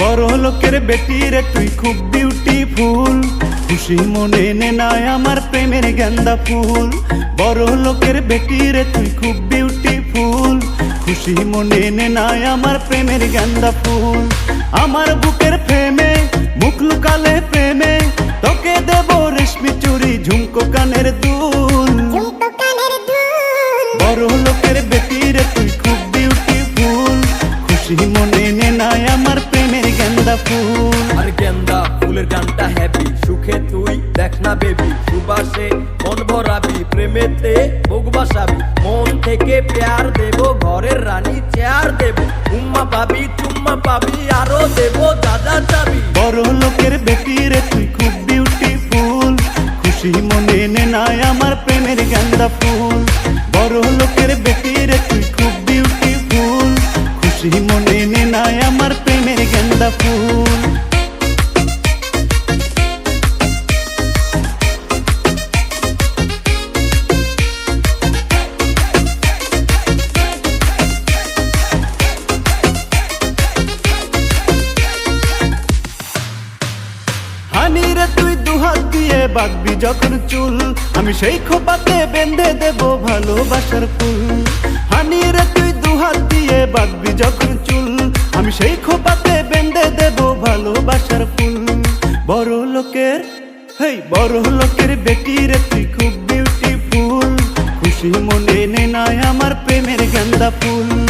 বড় লোকের বেটি রে তুই খুব বিউটিফুল খুশি মনে নে নাই আমার প্রেমের গেন্দা ফুল। বড় লোকের বেটি রে তুই খুব বিউটিফুল খুশি মনে নে নাই আমার প্রেমের গেন্দা ফুল। আমার বুকের প্রেমে মুখ লুকালে প্রেমে তোকে দেব রেশমি চুরি ঝুমকো কানের দুল। বড় লোকের বেটি রে তুই খুব বিউটিফুল খুশি মনে গেন্দা ফুল। আর গেন্দা ফুলের গানটা হ্যাপি সুখে তুই দেখ না বেবি সুবাসে মন ভরাবি প্রেমেতে বুক বাসাবি। মন থেকে প্যার দেব ঘরের রানী চেয়ার দেব। উম্মা পাবি চুম্মা পাবি আরও দেব দাদা চাবি। বড় লোকের বেটি রে তুই খুব বিউটিফুল খুশি মনে নে নাই আমার প্রেমের গেন্দা ফুল। বড় লোকের বেটি রে তুই খুব বিউটিফুল খুশি মনে নে নাই আমার প্রেমের গেন্দা ফুল। হানি রে, তুই দিয়ে বাগবি যখন চুল। আমি সেই খোপাতে বেঁধে দেব ভালোবাসার ফুল। হানি রে, তুই দুহাত দিয়ে বাগবি বড় লোকের, হেই, বড় লোকের বেটি রে, তুই খুব বিউটিফুল খুশি মনে নে নাই আমার প্রেমের গেন্দা ফুল।